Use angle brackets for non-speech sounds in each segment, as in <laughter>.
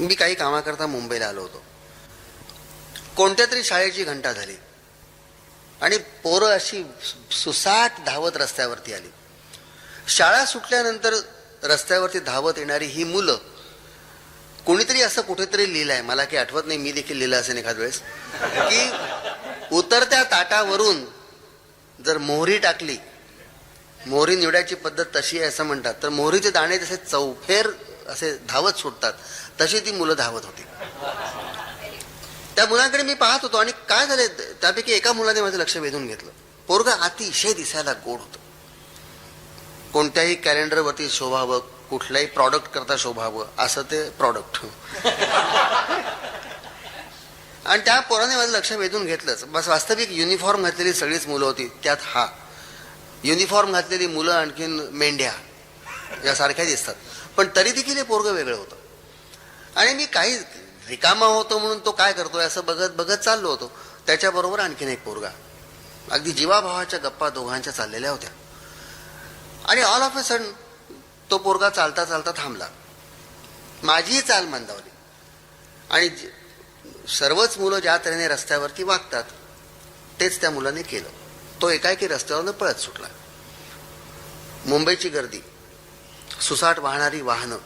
मी काही कामाकरता मुंबईला आलो होतो. कोणत्या तरी शाळेची घंटा झाली. आणि पोरं अशी सुसाट धावत रस्त्यावरती आली. शाळा सुटल्यानंतर रस्त्यावरती धावत येणारी ही मुलं कोणीतरी असं कुठेतरी लिहिलंय. मला काही आठवत नाही मी देखील लिहिलं असेल एखाद वेळेस की उतरत्या ताटावरून जर मोहरी टाकली मोहरी निवडायची पद्धत तशी आहे असं म्हणतात. तर मोहरीचे दाणे जसे चौफेर असे धावत सुटतात. तशी ती मुलं धावत होती. त्या मुलांकडे मी पाहत होतो आणि काय झाले त्यापैकी एका मुलाने माझं लक्ष वेधून घेतलं. पोरगा अतिशय दिसायला गोड होतं. कोणत्याही कॅलेंडरवरती शोभावं कुठल्याही प्रॉडक्ट करता शोभावं असं ते प्रॉडक्ट आणि त्या पोराने माझं लक्ष वेधून घेतलंच. बस वास्तविक युनिफॉर्म घातलेली सगळीच मुलं होती. त्यात हा. युनिफॉर्म घातलेली मुलं आणखीन मेंढ्या यासारख्या दिसतात. पण तरी देखील हे पोरग वेगळं होतं. आणि मी काही रिकामा होतो म्हणून तो काय करतोय? असं बघत बघत चाललो होतो. त्याच्याबरोबर आणखीन एक पोरगा. अगदी जीवाभावाच्या गप्पा दोघांच्या चाललेल्या होत्या. आणि ऑल ऑफ अ सडन तो पोरगा चालता चालता थांबला. माझीही चाल मंदावली. आणि सर्वच मुलं ज्या तऱ्हेने रस्त्यावरती वागतात तेच त्या मुलाने केलं. तो एकाएकी रस्त्यावरनं पळत सुटला. मुंबईची गर्दी. सुसाट वाहणारी वाहनं.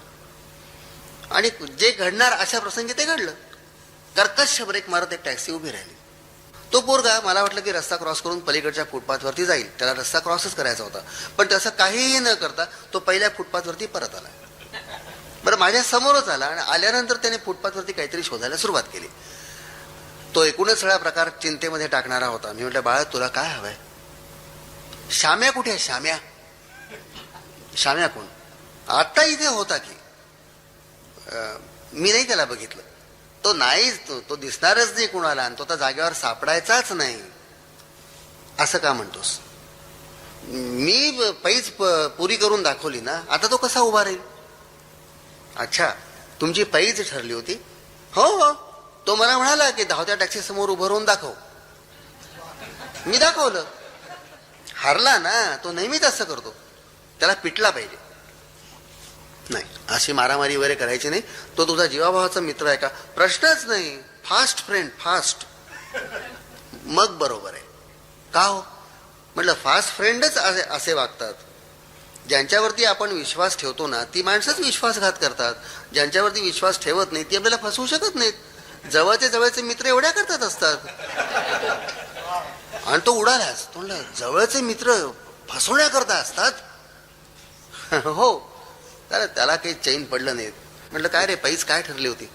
आणि जे घडणार अशा प्रसंगी ते घडलं. कर्कश ब्रेक मारत एक टॅक्सी उभी राहिली. तो पोरगा मला वाटलं की रस्ता क्रॉस करून पलीकडच्या फुटपाथवरती जाईल. त्याला रस्ता क्रॉसच करायचा होता. पण तसं काहीही न करता तो पहिल्या फुटपाथवरती परत आला. बरं माझ्या समोरच आला आणि आल्यानंतर त्याने फुटपाथवरती काहीतरी शोधायला सुरुवात केली. तो एकूणच सगळा प्रकार चिंतेमध्ये टाकणारा होता. मी म्हटलं बाळा तुला काय हवंय? श्याम्या कुठे आहे? श्याम्या श्याम्या कोण? आता इथे होता की. मी नाही त्याला बघितलं. तो नाहीच तो तो दिसणारच नाही कुणाला आणि तो त्या जागेवर सापडायचाच नाही. असं का म्हणतोस? मी पैज प- पुरी करून दाखवली ना आता तो कसा उभा राहील? अच्छा तुमची पैज ठरली होती? हो हो. तो मला म्हणाला की धावत्या टॅक्सी समोर उभं राहून दाखव. मी दाखवलं. हारला ना तो नेहमीच असं करतो. त्याला पिटला पाहिजे. नाही. अशी मारामारी वगैरे करायची नाही. तो तुझा जीवाभावाचा मित्र आहे का? प्रश्नच नाही. फास्ट फ्रेंड फास्ट मग बरोबर आहे. का हो? म्हटलं फास्ट फ्रेंडच असे असे वागतात. ज्यांच्यावरती आपण विश्वास ठेवतो ना ती माणसंच विश्वासघात करतात. ज्यांच्यावरती विश्वास ठेवत नाही ती आपल्याला फसवू शकत नाहीत. जवळचे जवळचे मित्र एवढ्या करतात असतात. आणि तो उडालाच. तो जवळचे मित्र फसवण्याकरता असतात? <laughs> हो. त्याला त्याला काही चैन पडलं नाही. म्हटलं काय रे पैस काय ठरली होती?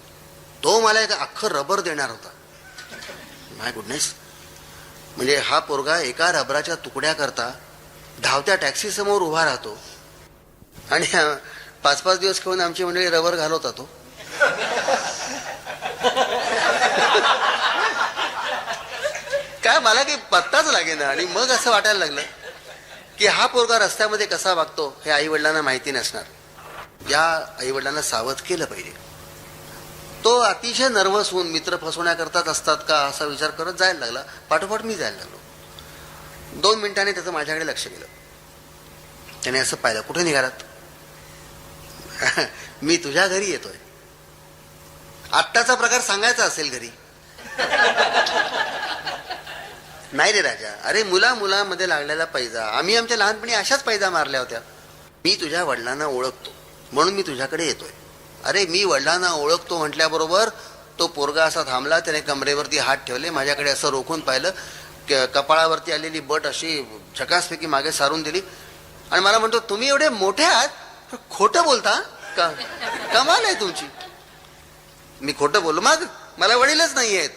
तो मला एक अख्खं रबर देणार होता. माय गुडनेस म्हणजे हा पोरगा एका रबराच्या तुकड्याकरता धावत्या टॅक्सी समोर उभा राहतो आणि पाच पाच दिवस घेऊन आमची मंडळी रबर घालवता तो <laughs> काय मला काही पत्ताच लागेना. आणि मग असं वाटायला लागलं की हा पोरगा रस्त्यामध्ये कसा वागतो हे आई वडिलांना माहिती नसणार. या आईवडिलांना सावध केलं पाहिजे. तो अतिशय नर्वस होऊन मित्र फसवण्याकरताच असतात का असा विचार करत जायला लागला. पाठोपाठ मी जायला लागलो. दोन मिनिटांनी त्याचं माझ्याकडे लक्ष गेलं. त्याने असं पाहिलं कुठे निघालात? <laughs> मी तुझ्या घरी येतोय. आत्ताचा प्रकार सांगायचा असेल घरी. <laughs> नाही रे राजा. अरे मुला मुलामध्ये लागलेला पैजा. आम्ही आमच्या लहानपणी अशाच पैजा मारल्या होत्या. मी तुझ्या वडिलांना ओळखतो. म्हणून मी तुझ्याकडे येतोय. अरे मी वडिलांना ओळखतो म्हटल्याबरोबर तो पोरगा असा थांबला त्याने कमरेवरती हात ठेवले माझ्याकडे असं रोखून पाहिलं. क- कपाळावरती आलेली बट अशी झकासपैकी मागे सारून दिली. आणि मला म्हणतो तुम्ही एवढे मोठे आहात? खोटं बोलता? का कमाल आहे तुमची. मी खोटं बोललो मग मला वडीलच नाही आहेत.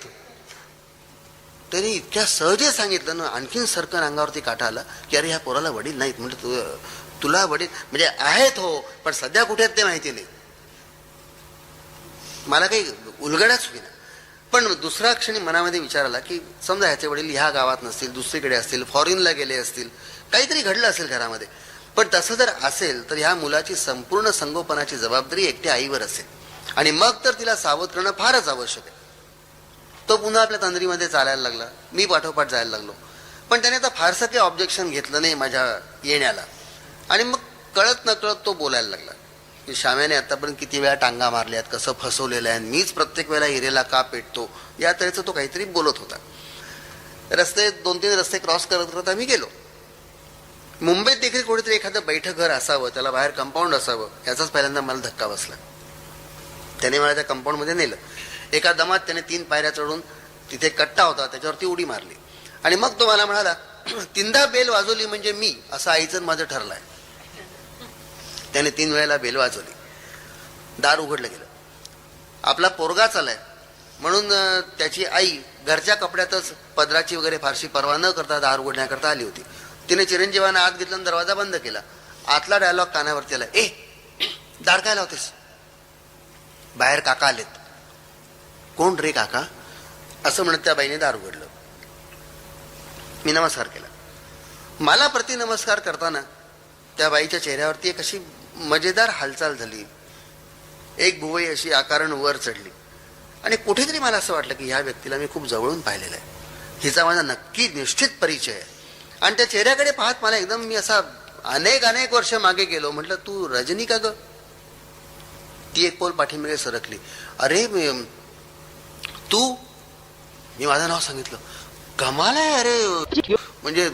त्यांनी इतक्या सहजे सांगितलं ना आणखीन सरकन अंगावरती काटा आला की अरे ह्या पोराला वडील नाहीत. म्हणजे तू तुला वडील म्हणजे आहेत हो पण सध्या कुठे आहेत ते माहिती नाही. मला काही उलगडाच होईना. पण दुसरा क्षणी मनामध्ये विचार आला की समजा ह्याचे वडील ह्या गावात नसतील दुसरीकडे असतील फॉरेनला गेले असतील काहीतरी घडलं असेल घरामध्ये. पण तसं जर असेल तर ह्या मुलाची संपूर्ण संगोपनाची जबाबदारी एकट्या आईवर असेल. आणि मग तर तिला सावध करणं फारच आवश्यक आहे. तो पुन्हा आपल्या तंद्रीमध्ये चालायला लागला. मी पाठोपाठ जायला लागलो. पण त्याने आता फारसं काही ऑब्जेक्शन घेतलं नाही माझ्या येण्याला. आणि मग कळत नकळत तो बोलायला लागला. की श्याम्याने आतापर्यंत किती वेळा टांगा मारल्यात कसं फसवलेलं आहे मीच प्रत्येक वेळेला हिरेला का पेटतो या तऱ्हेचं तो काहीतरी बोलत होता. रस्ते दोन तीन रस्ते क्रॉस करत करत आम्ही गेलो. मुंबईत देखील कुठेतरी एखादं बैठक घर असावं त्याला बाहेर कंपाऊंड असावं याचाच पहिल्यांदा मला धक्का बसला. त्याने मला त्या कंपाऊंडमध्ये नेलं. एका दमात त्याने तीन पायऱ्या चढून तिथे कट्टा होता त्याच्यावरती उडी मारली. आणि मग तो मला म्हणाला तीनदा बेल वाजवली म्हणजे मी असं आईचं माझं ठरलं आहे त्याने तीन वेळेला बेल वाजवली. दार उघडलं गेलं. आपला पोरगा चालाय म्हणून त्याची आई घरच्या कपड्यातच पदराची वगैरे फारशी परवा न करता दार उघडण्याकरता आली होती. तिने चिरंजीवानं आत घेतलं आणि दरवाजा बंद केला. आतला डायलॉग कानावरती आला ए दार काय लावतेस? बाहेर काका आलेत. कोण रे काका? असं म्हणत त्या बाईने दार उघडलं. मी नमस्कार केला. मला प्रतिनमस्कार करताना त्या बाईच्या चेहऱ्यावरती एक अशी मजेदार हालचाल झाली. एक भुवई अशी आकारण वर चढली. आणि कुठेतरी मला असं वाटलं की ह्या व्यक्तीला मी खूप जवळून पाहिलेलं आहे. हिचा माझा नक्की निश्चित परिचय आहे. आणि त्या चेहऱ्याकडे पाहत मला एकदम मी असा अनेक अनेक वर्ष मागे गेलो. म्हटलं तू रजनी का ग? ती एक पोल पाठीमागे सरकली. अरे तू? मी माझं नाव सांगितलं. कमाल आहे अरे. म्हणजे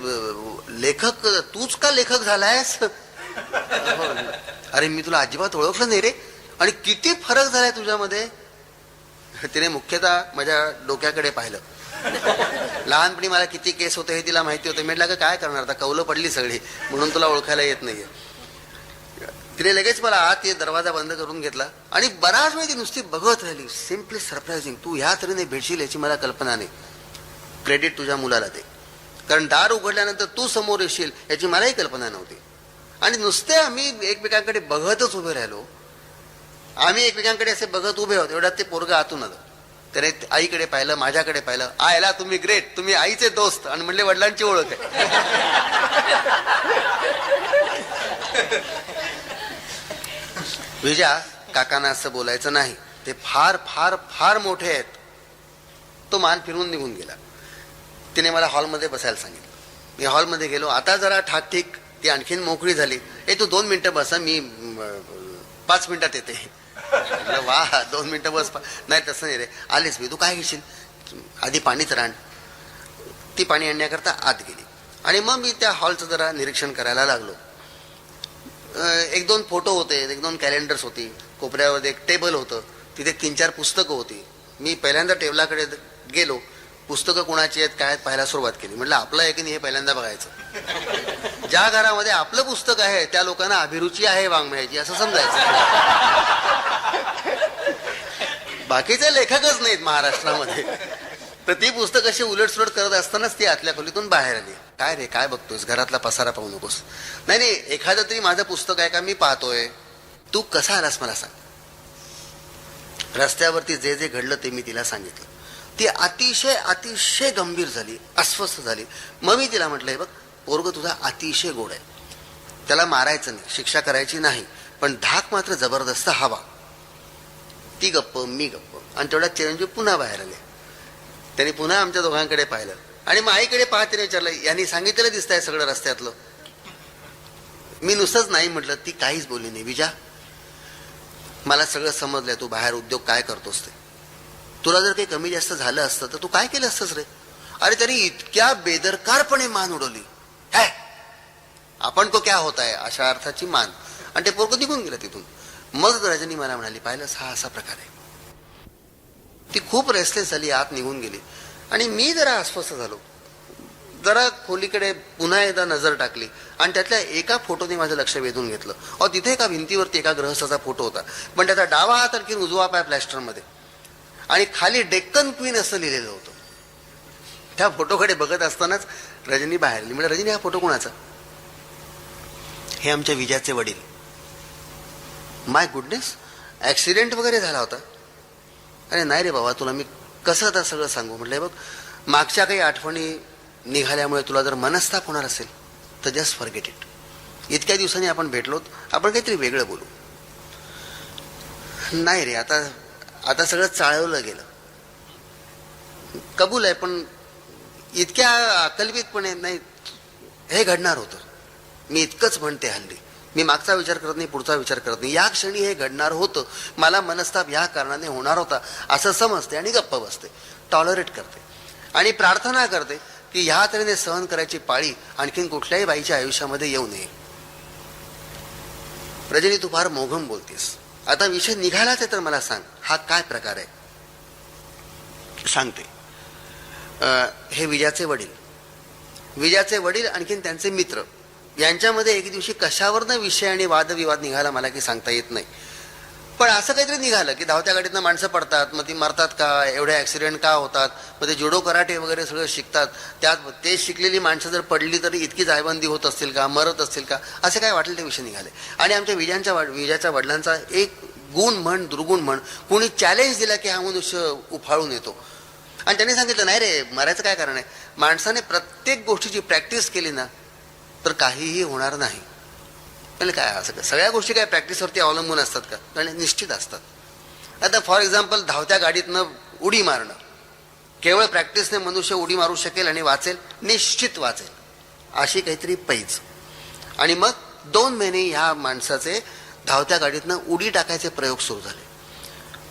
लेखक तूच का लेखक झालायस? <laughs> हो, हो. अरे मी तुला अजिबात ओळखलं नाही रे. आणि किती फरक झालाय तुझ्यामध्ये? तिने मुख्यतः माझ्या डोक्याकडे पाहिलं. लहानपणी मला किती केस होते हे तिला माहिती होतं. म्हटलं का काय करणार? आता कौलं पडली सगळी. म्हणून तुला ओळखायला येत नाहीये. तिने लगेच मला आत ये दरवाजा बंद करून घेतला. आणि बराच वेळ ती नुसती बघत राहिली. सिम्पली सरप्राइझिंग तू ह्या तऱ्हेने भेटशील याची मला कल्पना नाही. क्रेडिट तुझ्या मुलाला दे. कारण दार उघडल्यानंतर तू समोर येशील याची मलाही कल्पना नव्हती. आणि नुसते आम्ही एकमेकांकडे बघतच उभे राहिलो. आम्ही एकमेकांकडे असे बघत उभे होतो. एवढ्यात ते पोरग आतून आलं. त्याने आईकडे पाहिलं माझ्याकडे पाहिलं. आयला तुम्ही ग्रेट तुम्ही आईचे दोस्त. आणि म्हणले वडिलांची ओळख आहे. विजा काकांना असं बोलायचं नाही. ते फार फार फार मोठे आहेत. तो मान फिरून निघून गेला. तिने मला हॉलमध्ये बसायला सांगितलं. मी हॉलमध्ये गेलो. आता जरा ठाकठीक ती आणखीन मोकळी झाली. ए तू दोन मिनिटं बसा मी पाच मिनिटात येते. म्हटलं, वा दोन मिनिटं बस नाही तसं नाही रे आलीस मी. तू काय घेशील? आधी पाणीच राण ती पाणी आणण्याकरता आत गेली. आणि मग मी त्या हॉलचं जरा निरीक्षण करायला लागलो. एक दोन फोटो होते एक दोन कॅलेंडर्स होती. कोपऱ्यावर एक टेबल होतं. तिथे तीन चार पुस्तकं होती. मी पहिल्यांदा टेबलाकडे गेलो. पुस्तकं कुणाची आहेत काय पाहायला सुरुवात केली. म्हटलं आपलं आहे की नाही हे पहिल्यांदा बघायचं. ज्या घरामध्ये आपलं पुस्तक आहे त्या लोकांना अभिरुची आहे वाङ्मयाची असं समजायचं. बाकीचे लेखकच नाहीत महाराष्ट्रामध्ये. तर ती पुस्तक अशी उलटसुलट करत असतानाच ती आतल्या खोलीतून बाहेर आली. काय रे काय बघतोस घरातला पसारा पाहू नकोस. नाही नाही एखादं तरी माझं पुस्तक आहे का? मी पाहतोय. तू कसा आलास मला सांग. रस्त्यावरती जे जे घडलं ते मी तिला सांगितलं. ती अतिशय अतिशय गंभीर झाली अस्वस्थ झाली. मग मी तिला म्हटलंय बघ पोरग तुझा अतिशय गोड आहे. त्याला मारायचं नाही शिक्षा करायची नाही पण धाक मात्र जबरदस्त हवा. ती गप्प मी गप्प. आणि तेवढ्यात चिरंजीव पुन्हा बाहेर आले. त्यांनी पुन्हा आमच्या दोघांकडे पाहिलं. आणि मग आईकडे पाहत विचारलं यांनी सांगितलेलं आहे सगळं रस्त्यातलं. मी नुसतंच नाही म्हटलं ती काहीच बोलली नाही. विजा मला सगळं समजलंय. तू बाहेर उद्योग काय करतोस ते? तुला जर काही कमी जास्त झालं असतं तर तू काय केलं असतंस रे? अरे त्यांनी इतक्या बेदरकारपणे मान उडवली. है? आपण को क्या होत आहे अशा अर्थाची मान. आणि ते पोरकं निघून गेलं तिथून. मग रजनी मला म्हणाली पाहिलं हा असा प्रकार आहे. ती खूप रेस्टलेस झाली आत निघून गेली. आणि मी जरा अस्वस्थ झालो. जरा खोलीकडे पुन्हा एकदा नजर टाकली. आणि त्यातल्या एका फोटोने माझं लक्ष वेधून घेतलं. अहो तिथे एका भिंतीवरती एका ग्रहस्थाचा फोटो होता. पण त्याचा डावा हात आणखी उजवा पाय प्लॅस्टरमध्ये. आणि खाली डेक्कन क्वीन असं लिहिलेलं होतं. त्या फोटोकडे बघत असतानाच रजनी बाहेर आली. म्हणजे रजनी हा फोटो कोणाचा? हे आमच्या विजयाचे वडील. माय गुडनेस ॲक्सिडेंट वगैरे झाला होता. अरे नाही रे बाबा तुला मी कसं आता सगळं सांगू? म्हटलं बघ मागच्या काही आठवणी निघाल्यामुळे तुला जर मनस्ताप होणार असेल तर जस्ट फॉरगेट इट इतक्या दिवसांनी आपण भेटलोत आपण काहीतरी वेगळं बोलू. नाही रे आता आता सगळं चाळवलं गेलं. कबूल आहे पण इतक्या अकल्पितपणे नाही हे घडणार होतं. मी इतकंच म्हणते हल्ली मी मागचा विचार करत नाही पुढचा विचार करत नाही. या क्षणी हे घडणार होतं. मला मनस्ताप या कारणाने होणार होता असं समजते आणि गप्प बसते. टॉलरेट करते. आणि प्रार्थना करते की ह्या तऱ्हेने सहन करायची पाळी आणखीन कुठल्याही बाईच्या आयुष्यामध्ये येऊ नये. रजनी तू फार मोघम बोलतेस. आता विषय निघालाच आहे तर मला सांग. हा काय प्रकार आहे? सांगते. हे विजयाचे वडील. विजयाचे वडील आणखीन त्यांचे मित्र. यांच्यामध्ये एक दिवशी कशावरनं विषय आणि वादविवाद निघाला मला की सांगता येत नाही. पण असं काहीतरी निघालं की धावत्या गाडीतनं माणसं पडतात मग ती मरतात का एवढे ॲक्सिडेंट का होतात मग ते जुडो कराटे वगैरे सगळं शिकतात. त्यात ते शिकलेली माणसं जर पडली तरी इतकी जायबंदी होत असतील का मरत असतील का असे काय वाटले ते विषय निघाले. आणि आमच्या विजयांच्या वाड विजयाच्या वडिलांचा एक गुण म्हण दुर्गुण म्हण कोणी चॅलेंज दिला की हा मनुष्य उफाळून येतो. आणि त्यांनी सांगितलं नाही रे मरायचं काय कारण आहे? माणसाने प्रत्येक गोष्टीची प्रॅक्टिस केली ना तर काहीही होणार नाही. म्हणजे काय असं सगळ्या गोष्टी काय प्रॅक्टिसवरती अवलंबून असतात का? म्हणजे निश्चित असतात. आता फॉर एक्झाम्पल धावत्या गाडीतनं उडी मारणं. केवळ प्रॅक्टिसने मनुष्य उडी मारू शकेल आणि वाचेल निश्चित वाचेल. अशी काहीतरी पैज. आणि मग दोन महिने ह्या माणसाचे धावत्या गाडीतनं उडी टाकायचे प्रयोग सुरू झाले.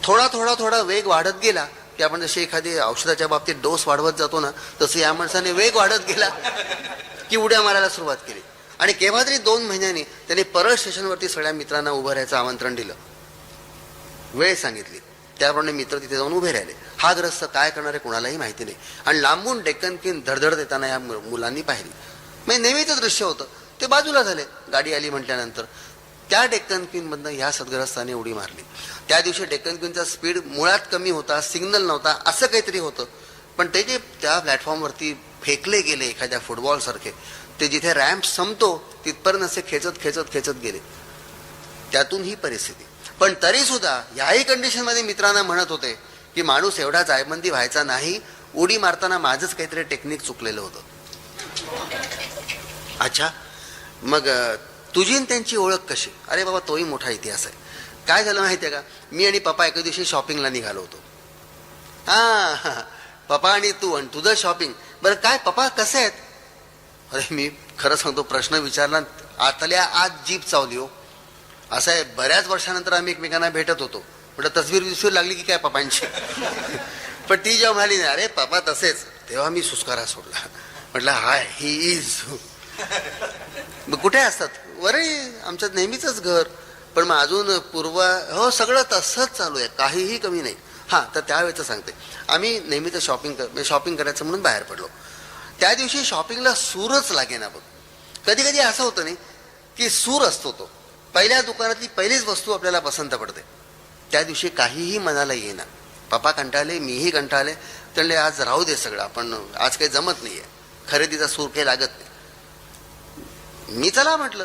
थोडा थोडा थोडा वेग वाढत गेला की आपण जशी एखादी औषधाच्या बाबतीत डोस वाढवत जातो ना तसं या माणसाने वेग वाढत गेला की उड्या मारायला सुरुवात केली. आणि केव्हा तरी दोन महिन्यांनी त्यांनी परळ स्टेशनवरती सगळ्या मित्रांना उभं राहायचं आमंत्रण दिलं. वेळ सांगितली. त्याप्रमाणे मित्र तिथे जाऊन उभे राहिले. हा ग्रस्त काय करणार आहे कोणालाही माहिती नाही. आणि लांबून डेक्कन किन धडधड देताना या मु- मुलांनी पाहिली. म्हणजे नेहमीचं दृश्य होतं. ते बाजूला झाले. गाडी आली म्हटल्यानंतर त्या डेक्कन किनमधनं ह्या सद्ग्रस्ताने उडी मारली. त्या दिवशी डेक्कन क्वीनचा स्पीड मुळात कमी होता सिग्नल नव्हता असं काहीतरी होतं. पण ते जे त्या प्लॅटफॉर्मवरती फेकले गेले एखाद्या फुटबॉलसारखे ते जिथे रॅम्प संपतो तिथपर्यंत असे खेचत खेचत खेचत गेले. त्यातून ही परिस्थिती. पण तरीसुद्धा याही कंडिशनमध्ये मित्रांना म्हणत होते की माणूस एवढा जायबंदी व्हायचा नाही उडी मारताना माझंच काहीतरी टेक्निक चुकलेलं होतं. अच्छा मग तुझी त्यांची ओळख कशी? अरे बाबा तोही मोठा इतिहास आहे. काय झालं माहिती आहे का? मी आणि पप्पा एके दिवशी शॉपिंगला निघालो होतो. हा पप्पा आणि तू आणि तुझं शॉपिंग बरं काय पप्पा कसे आहेत? अरे मी खरं सांगतो प्रश्न विचारला आतल्या आज जीप चावली हो. असं आहे बऱ्याच वर्षानंतर आम्ही एकमेकांना भेटत होतो. म्हटलं तसवीर विसरू लागली की काय पप्पांची? पण ती जेव्हा म्हणाली ना अरे पप्पा तसेच. तेव्हा मी सुस्कारा सोडला. म्हटलं हाय ही इज मग कुठे असतात? वरे आमच्यात नेहमीच घर. पण मग अजून पूर्व हो सगळं तसंच चालू आहे. काहीही कमी नाही. हां तर त्यावेळेचं सांगते. आम्ही नेहमीच शॉपिंग कर म्हणजे शॉपिंग करायचं म्हणून बाहेर पडलो. त्या दिवशी शॉपिंगला सूरच लागेना बघ. कधी कधी असं होतं नाही की सूर असतो तो. पहिल्या दुकानातली पहिलीच वस्तू आपल्याला पसंत पडते. त्या दिवशी काहीही मनाला येईना. पप्पा कंटाळले मीही कंटाळले. त्यांना आज राहू दे सगळं आपण आज काही जमत नाही आहे खरेदीचा सूर काही लागत नाही. मी चला म्हटलं.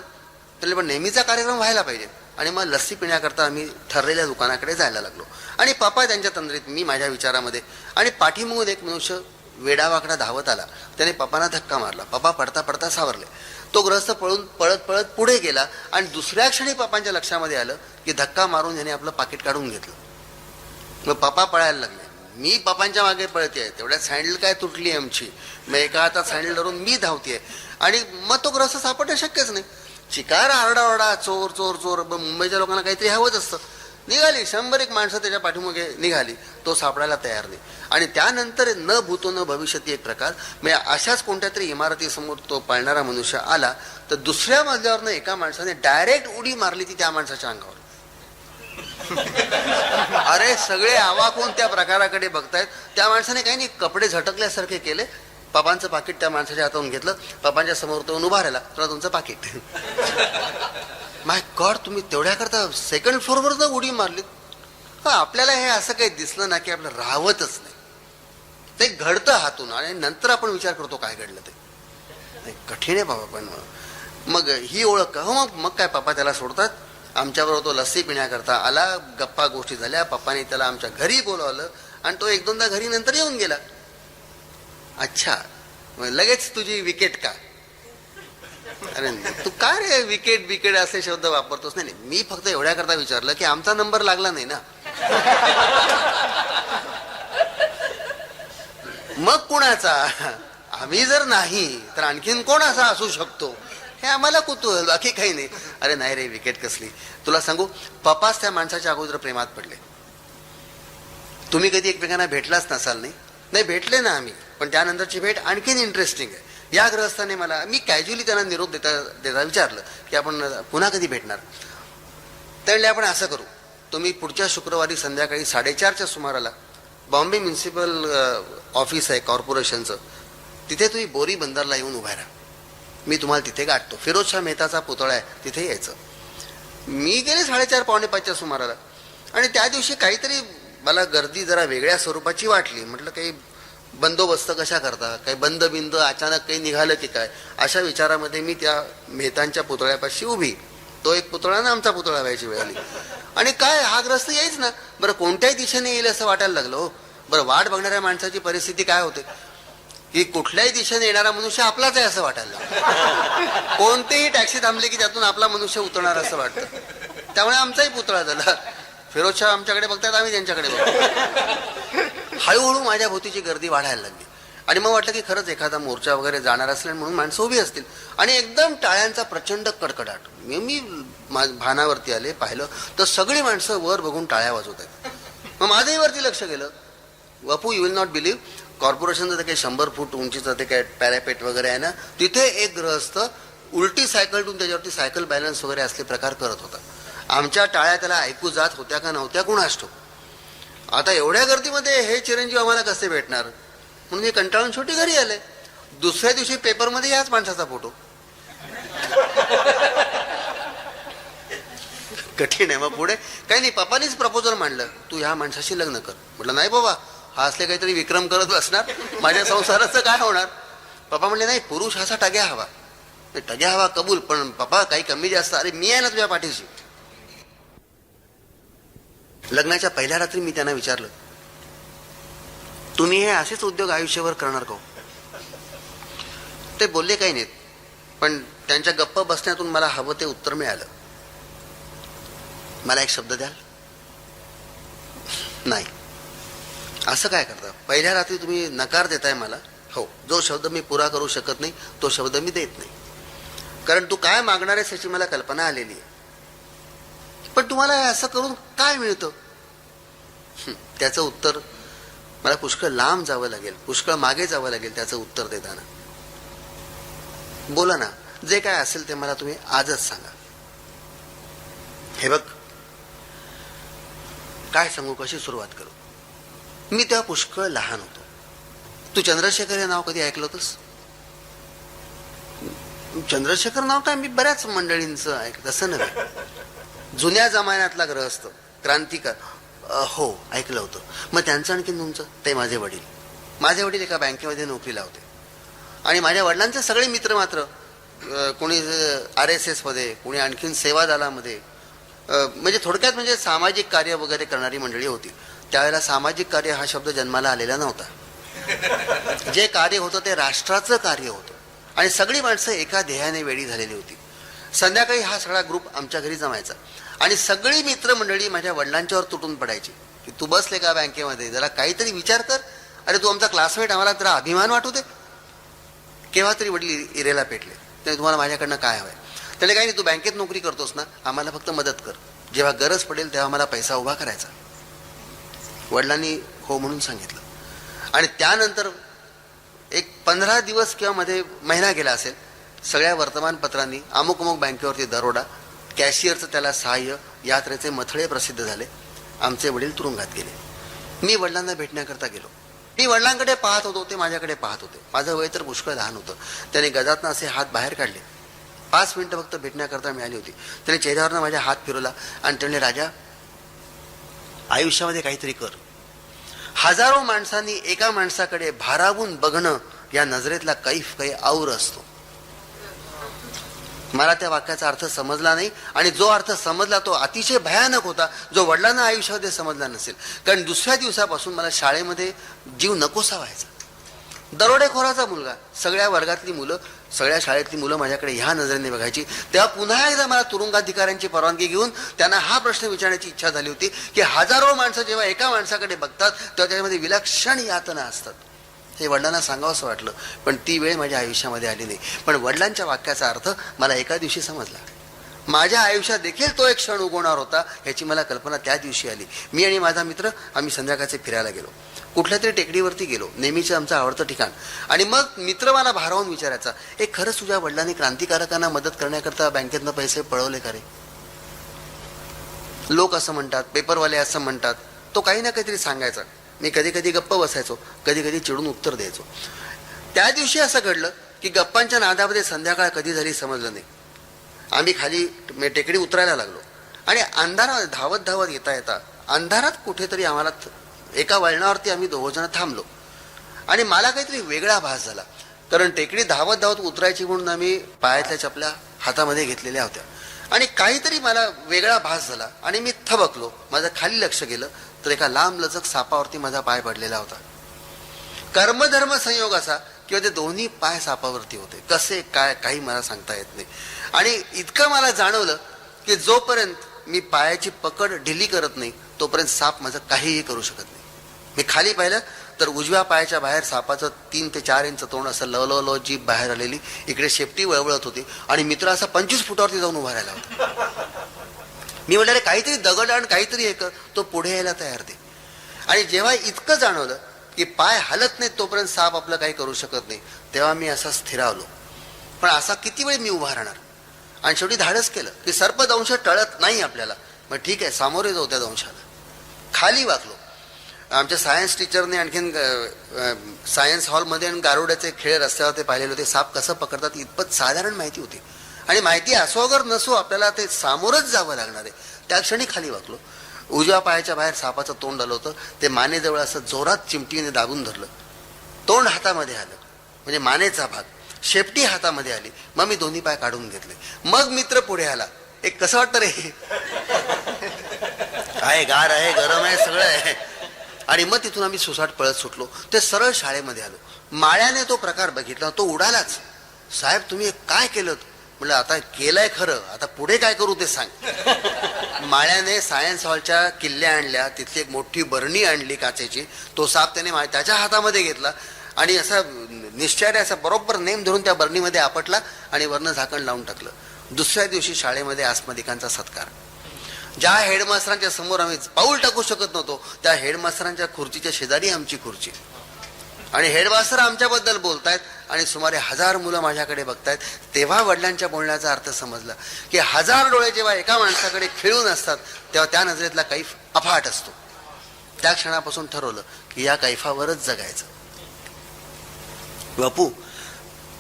तर पण नेहमीचा कार्यक्रम व्हायला पाहिजे. आणि मग लस्सी पिण्याकरता आम्ही ठरलेल्या दुकानाकडे जायला लागलो. आणि पप्पा त्यांच्या तंद्रीत मी माझ्या विचारामध्ये आणि पाठीमागून एक मनुष्य वेडावाकडा धावत आला. त्याने पप्पांना धक्का मारला. पप्पा पडता पडता सावरले. तो ग्रस्त पळून पळत पळत पुढे गेला आणि दुसऱ्या क्षणी पप्पांच्या लक्षामध्ये आलं की धक्का मारून याने आपलं पाकिट काढून घेतलं. मग पप्पा पळायला लागले. मी पप्पांच्या मागे पळते आहे. तेवढ्यात सँडल काय तुटली आमची? मग एका हातात सँडल धरून मी धावते आणि मग तो ग्रस्त सापडणं शक्यच नाही. शिकार आरडाओरडा चोर चोर चोर मुंबईच्या लोकांना काहीतरी हवंच असतं. निघाली शंभर एक माणसं त्याच्या पाठीमागे निघाली. तो सापडायला तयार नाही. आणि त्यानंतर न भूतो न भविष्यती एक प्रकार. म्हणजे अशाच कोणत्या तरी इमारतीसमोर तो पळणारा मनुष्य आला तर दुसऱ्या मजल्यावरनं एका माणसाने डायरेक्ट उडी मारली ती त्या माणसाच्या अंगावर. अरे सगळे आवाकून त्या प्रकाराकडे बघतायत. त्या माणसाने काही नाही कपडे झटकल्यासारखे केले. पप्पांचं पाकिट त्या माणसाच्या हातातून घेतलं पप्पांच्या समोर तो उभा राहिला तुला तुमचं पाकिट. माय गॉड तुम्ही तेवढ्या करता सेकंड फ्लोअरवर जर उडी मारली. हा आपल्याला हे असं काही दिसलं ना की आपलं राहवतच नाही. ते घडतं हातून आणि नंतर आपण विचार करतो काय घडलं ते. कठीण आहे बाबा पण मग ही ओळख हो मग मग काय पप्पा त्याला सोडतात? आमच्याबरोबर तो लस्सी पिण्याकरता आला गप्पा गोष्टी झाल्या पप्पाने त्याला आमच्या घरी बोलावलं आणि तो एक दोनदा घरी नंतर येऊन गेला. अच्छा लगेच तुझी विकेट का? अरे तू काय रे विकेट विकेट असे शब्द वापरतोस? नाही नाही, मी फक्त एवढ्या करता विचारलं की आमचा नंबर लागला नाही ना. मग कुणाचा? आम्ही जर नाही तर आणखीन कोण असा असू शकतो? हे आम्हाला कुतूहल बाकी काही नाही. अरे नाही रे विकेट कसली? तुला सांगू पप्पाच त्या माणसाच्या अगोदर प्रेमात पडले. तुम्ही कधी एकमेकांना भेटलाच नसाल नाही? नाही भेटले ना आम्ही. पण त्यानंतरची भेट आणखीन इंटरेस्टिंग आहे. या ग्रहस्थाने मला मी कॅज्युअली त्यांना निरोप देता देता विचारलं की आपण पुन्हा कधी भेटणार? त्यावेळी आपण असं करू. तुम्ही पुढच्या शुक्रवारी संध्याकाळी साडेचारच्या सुमाराला बॉम्बे म्युन्सिपल ऑफिस आहे कॉर्पोरेशनचं तिथे तुम्ही बोरी बंदरला येऊन उभा राहा. मी तुम्हाला तिथे गाठतो. फिरोजशाह मेहताचा पुतळा आहे तिथे यायचं. मी गेले साडेचार पावणे पाचच्या सुमाराला. आणि त्या दिवशी काहीतरी मला गर्दी जरा वेगळ्या स्वरूपाची वाटली. म्हटलं काही बंदोबस्त कशा करता? काही बंद बिंद अचानक काही निघालं की काय? अशा विचारामध्ये मी त्या मेहतांच्या पुतळ्यापाशी उभी. तो एक पुतळा ना आमचा पुतळा व्हायची वेळ आली. आणि काय हा ग्रस्त यायच ना. बरं कोणत्याही दिशेने येईल असं वाटायला लागलं हो. बरं वाट बघणाऱ्या माणसाची परिस्थिती काय होते? की कुठल्याही दिशेने येणारा मनुष्य आपलाच आहे असं वाटायला लागलं. कोणतीही टॅक्सी थांबली की त्यातून आपला मनुष्य उतरणार असं वाटतं. त्यामुळे आमचाही पुतळा झाला. फिरोजशाह आमच्याकडे बघतात आम्ही त्यांच्याकडे बघतो. हळूहळू माझ्या भोवतीची गर्दी वाढायला लागली. आणि मग वाटलं की खरंच एखादा मोर्चा वगैरे जाणार असेल म्हणून माणसं उभी असतील. आणि एकदम टाळ्यांचा प्रचंड कडकडाट. मी मी भानावरती आले पाहिलं तर सगळी माणसं वर बघून टाळ्या वाजवत आहेत. मग माझंही वरती लक्ष गेलं. Vapu you will not believe कॉर्पोरेशनचं ते काही शंभर फूट उंचीचं ते काय पॅरापेट वगैरे आहे ना तिथे एक ग्रहस्थ उलटी सायकल त्याच्यावरती सायकल बॅलन्स वगैरे असले प्रकार करत होता. आमच्या टाळ्या त्याला ऐकू जात होत्या का नव्हत्या कुणास आता एवढ्या गर्दीमध्ये हे चिरंजीव आम्हाला कसे भेटणार? म्हणून मी कंटाळून छोटी घरी आले. दुसऱ्या दिवशी पेपरमध्ये याच माणसाचा फोटो. कठीण आहे मग पुढे. काही नाही पप्पानीच प्रपोजल मांडलं. तू ह्या माणसाशी लग्न कर. म्हटलं नाही बाबा हा असले काहीतरी विक्रम करत बसणार. माझ्या संसाराचं काय होणार? पप्पा म्हणले नाही पुरुष असा टग्या हवा. नाही, टग्या हवा कबूल पण पप्पा काही कमी जास्त. अरे मी आहे ना तुझ्या पाठीशी. लग्नाच्या पहिल्या रात्री मी त्यांना विचारलं तुम्ही हे असेच उद्योग आयुष्यभर करणार का हो? ते बोलले काही नाहीत पण त्यांच्या गप्प बसण्यातून मला हवं ते उत्तर मिळालं. मला एक शब्द द्याल? नाही. असं काय करता? पहिल्या रात्री तुम्ही नकार देताय मला? हो. जो शब्द मी पुरा करू शकत नाही तो शब्द मी देत नाही. कारण तू काय मागणार आहेस याची मला कल्पना आलेली आहे. पण तुम्हाला असं करून काय मिळतं? त्याचं उत्तर मला पुष्कळ लांब जावं लागेल पुष्कळ मागे जावं लागेल त्याचं उत्तर देताना. बोला ना जे काय असेल ते मला तुम्ही आजच सांगा. हे बघ काय सांगू कशी सुरुवात करू? मी तेव्हा पुष्कळ लहान होतो. तू चंद्रशेखर हे नाव कधी ऐकलं होतंस? चंद्रशेखर नाव काय मी बऱ्याच मंडळींचं ऐकलं तसं नव्हे. जुन्या जमान्यातला ग्रहस्थ क्रांतिकार. हो ऐकलं होतं. मग त्यांचं आणखीन तुमचं? ते माझे वडील. माझे वडील एका बँकेमध्ये नोकरीला होते. आणि माझ्या वडिलांचे सगळे मित्र मात्र कोणी आर एस एसमध्ये कोणी आणखीन सेवादलामध्ये म्हणजे थोडक्यात म्हणजे सामाजिक कार्य वगैरे करणारी मंडळी होती. त्यावेळेला सामाजिक कार्य हा शब्द जन्माला आलेला नव्हता. जे कार्य होतं ते राष्ट्राचं कार्य होतं. आणि सगळी माणसं एका ध्येयाने वेळी झालेली होती. संध्याकाळी हा सगळा ग्रुप आमच्या घरी जमायचा. आणि सगळी मित्रमंडळी माझ्या वडिलांच्यावर तुटून पडायची. की तू बसले का बँकेमध्ये? जरा काहीतरी विचार कर. अरे तू आमचा क्लासमेट आम्हाला जरा अभिमान वाटू दे. केव्हा तरी वडील इरेला पेटले. तरी तुम्हाला माझ्याकडनं काय हवंय? त्याला काही नाही तू बँकेत नोकरी करतोस ना आम्हाला फक्त मदत कर. जेव्हा गरज पडेल तेव्हा मला पैसा उभा करायचा. वडिलांनी हो म्हणून सांगितलं. आणि त्यानंतर एक पंधरा दिवस किंवा मध्ये महिना गेला असेल सगळ्या वर्तमानपत्रांनी अमुक अमुक बँकेवरती दरोडा कॅशियरचं त्याला सहाय्य यात्रेचे मथळे प्रसिद्ध झाले. आमचे वडील तुरुंगात गेले. मी वडिलांना भेटण्याकरता गेलो. मी वडिलांकडे पाहत होतो ते माझ्याकडे पाहत होते. माझं वय तर पुष्कळ लहान होतं. त्याने गजातनं असे हात बाहेर काढले. पाच मिनिटं फक्त भेटण्याकरता मिळाली होती. त्याने चेहऱ्यावरनं माझ्या हात फिरवला आणि त्याने राजा आयुष्यामध्ये काहीतरी कर. हजारो माणसांनी एका माणसाकडे भारावून बघणं या नजरेतला कैफ काही आवर असतो. मला त्या वाक्याचा अर्थ समजला नाही आणि जो अर्थ समजला तो अतिशय भयानक होता जो वडिलांना आयुष्यामध्ये समजला नसेल. कारण दुसऱ्या दिवसापासून मला शाळेमध्ये जीव नकोसा व्हायचा. दरोडेखोराचा मुलगा सगळ्या वर्गातली मुलं सगळ्या शाळेतली मुलं माझ्याकडे ह्या नजरेने बघायची. तेव्हा पुन्हा एकदा मला तुरुंगाधिकाऱ्यांची परवानगी घेऊन त्यांना हा प्रश्न विचारण्याची इच्छा झाली होती की हजारो माणसं जेव्हा एका माणसाकडे बघतात तेव्हा त्याच्यामध्ये विलक्षण यातना असतात. हे वडिलांना सांगावंसं वाटलं. पण ती वेळ माझ्या आयुष्यामध्ये आली नाही. पण वडिलांच्या वाक्याचा अर्थ मला एका दिवशी समजला. माझ्या आयुष्यात देखील तो एक क्षण उगवणार होता याची मला कल्पना त्या दिवशी आली. मी आणि माझा मित्र आम्ही संध्याकाळचे फिरायला गेलो. कुठल्या तरी टेकडीवरती गेलो. नेहमीचं आमचं आवडतं ठिकाण. आणि मग मित्र मला भारावून विचारायचा एक खरंच तुझ्या वडिलांनी क्रांतिकारकांना मदत करण्याकरता बँकेतनं पैसे पळवले का रे? लोक असं म्हणतात पेपरवाले असं म्हणतात. तो काही ना काहीतरी सांगायचा. मी कधी कधी गप्प बसायचो कधी कधी चिडून उत्तर द्यायचो. त्या दिवशी असं घडलं की गप्पांच्या नादामध्ये संध्याकाळ कधी झाली समजलं नाही. आम्ही खाली टेकडी उतरायला लागलो. आणि अंधारात धावत धावत येता येता अंधारात कुठेतरी आम्हाला एका वळणावरती आम्ही दोघं थांबलो. आणि मला काहीतरी वेगळा भास झाला. कारण टेकडी धावत धावत उतरायची म्हणून आम्ही पायातल्या चपल्या हातामध्ये घेतलेल्या होत्या. आणि काहीतरी मला वेगळा भास झाला आणि मी थबकलो. माझं खाली लक्ष गेलं तर एका लांब लचक सापावरती माझा पाय पडलेला होता. कर्मधर्म संयोग असा किंवा ते दोन्ही पाय सापावरती होते. कसे काय काही मला सांगता येत नाही. आणि इतकं मला जाणवलं की जोपर्यंत मी पायाची पकड ढिली करत नाही तोपर्यंत साप माझं काहीही करू शकत नाही. मी खाली पाहिलं तर उजव्या पायाच्या बाहेर सापाचं तीन ते चार इंच तोंड असं लव लव जीप बाहेर आलेली. इकडे शेपटी वळवळत होती. आणि मित्र असा पंचवीस फुटावरती जाऊन उभा राहिला होता. मी म्हटलं "अरे काहीतरी दगड आण काहीतरी हे कर. तो पुढे यायला तयार दे. आणि जेव्हा इतकं जाणवलं की पाय हलत नाही तोपर्यंत साप आपलं काही करू शकत नाही तेव्हा मी असा स्थिरावलो पण असा किती वेळ मी उभा राहणार? आणि शेवटी धाडस केलं की सर्पदंश टळत नाही आपल्याला. मग ठीक आहे सामोरे जाऊ त्या दंशाला. खाली वाकलो. आमच्या सायन्स टीचरने आणखीन सायन्स हॉलमध्ये आणि गारुड्याचे खेळ रस्त्यावर ते पाहिलेले होते. साप कसं पकडतात इतपत साधारण माहिती होती. आणि माहिती असो अगर नसो आपल्याला ते सामोरच जावं लागणार आहे. त्या क्षणी खाली वाकलो. उजव्या पायाच्या बाहेर सापाचं तोंड आलं होतं. ते मानेजवळ असं जोरात चिमटीने दाबून धरलं. तोंड हातामध्ये आलं. म्हणजे मानेचा भाग. शेपटी हातामध्ये आली. मग मी दोन्ही पाय काढून घेतले. मग मित्र पुढे आला. एक कसं वाटतं रे? आहे गार आहे गरम आहे सगळं आहे. आणि मग तिथून आम्ही सुसाट पळत सुटलो. ते सरळ शाळेमध्ये आलो. माळ्याने तो प्रकार बघितला. तो उडालाच. साहेब तुम्ही काय केलं? म्हटलं आता केलंय खरं. आता पुढे काय करू ते सांग. <laughs> माळ्याने सायन्स हॉलच्या किल्ल्या आणल्या. तिथली एक मोठी बरणी आणली काचेची. तो साप त्याने मा- त्याच्या हातामध्ये घेतला. आणि असा निश्चयाने असा बरोबर नेम धरून त्या बरणीमध्ये आपटला आणि वरनं झाकण लावून टाकलं. दुसऱ्या दिवशी शाळेमध्ये आस्मदिकांचा सत्कार. ज्या हेडमास्टरांच्या समोर आम्ही पाऊल टाकू शकत नव्हतो त्या हेडमास्टरांच्या खुर्चीच्या शेजारी आमची खुर्ची. आणि हेडमास्टर आमच्याबद्दल बोलतायत आणि सुमारे हजार मुलं माझ्याकडे बघतायत तेव्हा वडिलांच्या बोलण्याचा अर्थ समजला की हजार डोळे जेव्हा एका माणसाकडे खिळून असतात तेव्हा त्या नजरेतला कैफ अफाट असतो. त्या क्षणापासून ठरवलं की या कैफावरच जगायचं. बापू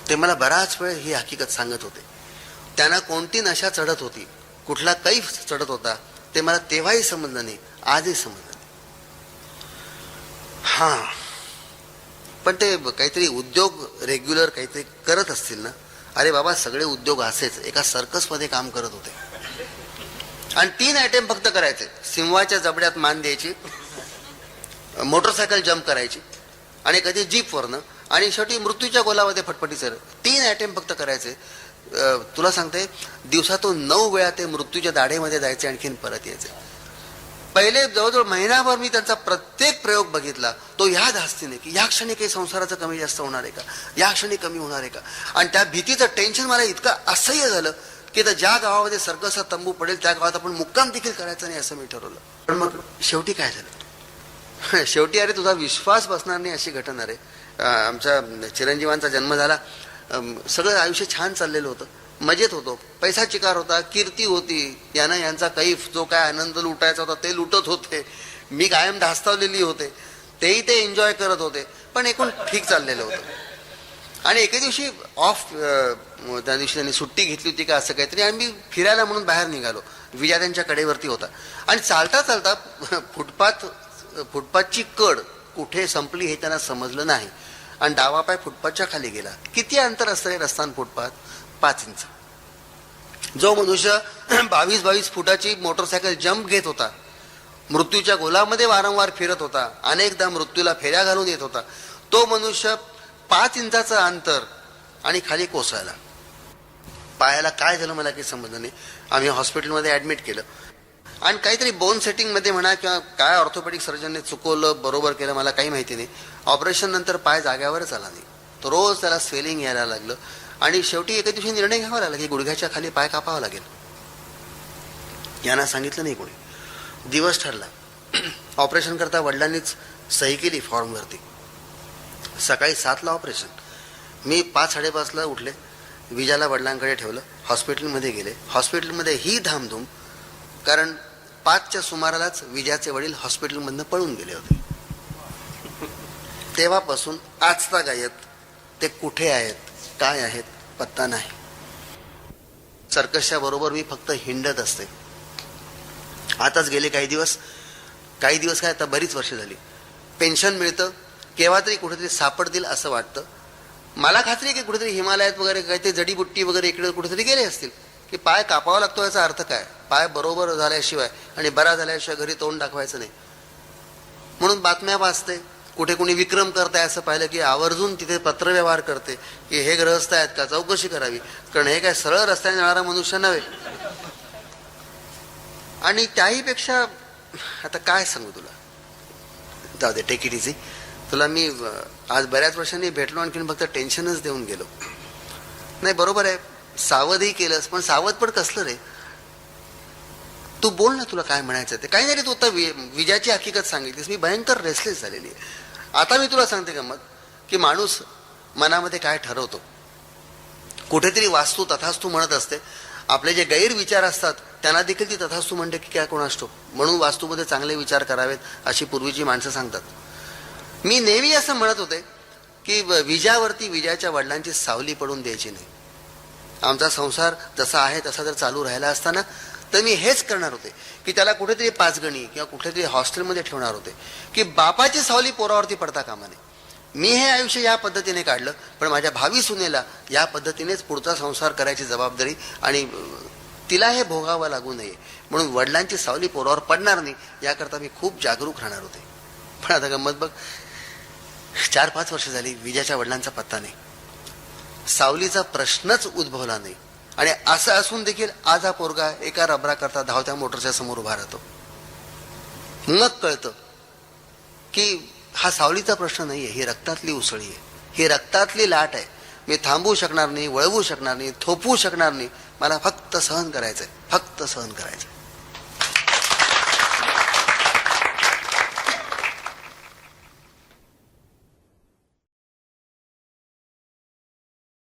ते मला बराच वेळ ही हकीकत सांगत होते. त्यांना कोणती नशा चढत होती कुठला कैफ चढत होता ते मला तेव्हाही समजलं नाही आजही समजलं नाही. हा. पण ते काहीतरी उद्योग रेग्युलर काहीतरी करत असतील ना? अरे बाबा सगळे उद्योग असेच एका सर्कसमध्ये काम करत होते. आणि तीन आयटम फक्त करायचे सिंहाच्या जबड्यात मान द्यायची मोटरसायकल जम्प करायची आणि कधी जीपवरनं आणि शेवटी मृत्यूच्या गोलामध्ये फटफटी सर तीन आयटम फक्त करायचे. तुला सांगते दिवसातून नऊ वेळा ते मृत्यूच्या दाढेमध्ये जायचे आणखीन परत यायचे. पहिले जवळजवळ महिनाभर मी त्यांचा प्रत्येक प्रयोग बघितला. तो ह्या धास्तीने की या क्षणी काही संसाराचं कमी जास्त होणार आहे का? या क्षणी कमी होणार आहे का? आणि त्या भीतीचं टेन्शन मला इतकं असह्य झालं की तर ज्या गावामध्ये सर्कसचा तंबू पडेल त्या गावात आपण मुक्काम देखील करायचं नाही असं मी ठरवलं. पण मग शेवटी काय झालं? <laughs> शेवटी अरे तुझा विश्वास बसणार नाही अशी घटना रे. आमच्या चिरंजीवांचा जन्म झाला. सगळं आयुष्य छान चाललेलं होतं. मजेत होतो. पैसा चिकार होता कीर्ती होती. यानं यांचा कैफ जो काय आनंद लुटायचा होता ते लुटत होते. मी कायम धास्तावलेली होते. तेही ते एन्जॉय करत होते. पण एकूण ठीक चाललेलं होतं. आणि एके दिवशी ऑफ त्या दिवशी त्यांनी सुट्टी घेतली होती का असं काहीतरी आम्ही मी फिरायला म्हणून बाहेर निघालो. विजा त्यांच्या कडेवरती होता. आणि चालता चालता <laughs> फुटपाथ फुटपाथची कड कुठे संपली हे त्यांना समजलं नाही. आणि डावा पाय फुटपाथच्या खाली गेला. किती अंतर असतं रे रस्तान फुटपाथ? पाच इंच. जो मनुष्य <clears throat> बावीस बावीस फुटाची मोटरसायकल जंप घेत होता मृत्यूच्या गोलामध्ये वारंवार फिरत होता अनेकदा मृत्यूला फेऱ्या घालून येत होता तो मनुष्य पाच इंचाचं अंतर आणि खाली कोसळला. पायाला काय झालं मला काही समजलं नाही. आम्ही हॉस्पिटलमध्ये ऍडमिट केलं. आणि काहीतरी बोन सेटिंगमध्ये म्हणा किंवा काय ऑर्थोपेडिक सर्जनने चुकवलं बरोबर केलं मला काही माहिती नाही. ऑपरेशन नंतर पाय जाग्यावरच आला नाही. तो रोज त्याला स्वेलिंग यायला लागलं. आणि शेवटी एका दिवशी निर्णय घ्यावा लागला की गुडघ्याच्या खाली पाय कापावा लागेल. यांना सांगितलं नाही कोणी. दिवस ठरला. <clears throat> ऑपरेशन करता वडिलांनीच सही केली फॉर्मवरती. सकाळी सातला ऑपरेशन. मी पाच साडेपाचला उठले. विजाला वडिलांकडे ठेवलं. हॉस्पिटलमध्ये गेले. हॉस्पिटलमध्ये ही धामधूम कारण पाचच्या सुमारालाच विजाचे वडील हॉस्पिटलमधनं पळून गेले होते. तेव्हापासून आजता गायत ते कुठे आहेत काय आहेत पत्ता नाही. सर्कसच्या बरोबर मी फक्त हिंडत असते. आताच गेले काही दिवस. काही दिवस काय आता बरीच वर्ष झाली. पेन्शन मिळतं केव्हा तरी कुठेतरी सापडतील असं वाटतं. मला खात्री आहे की कुठेतरी हिमालयात वगैरे काहीतरी जडीबुट्टी वगैरे इकडे कुठेतरी गेले असतील. की पाय कापावा लागतो याचा अर्थ काय? पाय बरोबर झाल्याशिवाय आणि बरा झाल्याशिवाय घरी तोंड दाखवायचं नाही. म्हणून बातम्या वाचते कुठे कुणी विक्रम करताय असं पाहिलं की आवर्जून तिथे पत्रव्यवहार करते की हे ग्रहस्थ आहेत का चौकशी करावी. कारण हे काय सरळ रस्त्याने जाणारा मनुष्य नव्हे. आणि त्याहीपेक्षा आता काय सांगू तुला? जाऊ दे टेक इट इझी तुला मी आज बऱ्याच वर्षांनी भेटलो आणखीन फक्त टेन्शनच देऊन गेलो. नाही बरोबर आहे. सावधही केलंस पण सावध पण कसलं रे? तू बोल ना तुला काय म्हणायचं ते. काही नाही तू आता वि- विजयाची हकीकत सांगितलीस. मी भयंकर रेसलेस झालेली आहे. आता मी तुला सांगते गंमत की माणूस मनामध्ये काय ठरवतो? कुठेतरी वास्तू तथास्तू म्हणत असते. आपले जे गैरविचार असतात त्यांना देखील ती तथास्तू म्हणते की काय कोणाष्टो म्हणून वास्तूमध्ये चांगले विचार करावेत अशी पूर्वीची माणसं सांगतात. मी नेहमी असं म्हणत होते की विजयावरती विजावरती विजयाच्या वडिलांची सावली पडून द्यायची नाही. आमचा संसार जसा आहे तसा जर चालू राहिला असताना तर मी हेच करणार होते की त्याला कुठेतरी पाचगणी किंवा कुठेतरी हॉस्टेलमध्ये ठेवणार होते की बापाची सावली पोरावरती पडता कामा नये. मी हे आयुष्य या पद्धतीने काढलं पण माझ्या भावी सुनेला या पद्धतीनेच पुढचा संसार करायची जबाबदारी आणि तिला हे भोगावं लागू नये. म्हणून वडिलांची सावली पोरावर पडणार नाही याकरता मी खूप जागरूक राहणार होते. पण आता गंमत बघ चार पाच वर्ष झाली विजयाच्या वडिलांचा पत्ता नाही. सावलीचा प्रश्नच उद्भवला नाही. आणि असं असून देखील आज हा पोरगा एका रबरा करता धावत्या मोटरच्या समोर उभा राहतो. मग कळतं की हा सावलीचा प्रश्न नाही आहे ही रक्तातली उसळी आहे. ही रक्तातली लाट आहे. मी थांबवू शकणार नाही वळवू शकणार नाही थोपवू शकणार नाही. मला फक्त सहन करायचंय फक्त सहन करायचंय.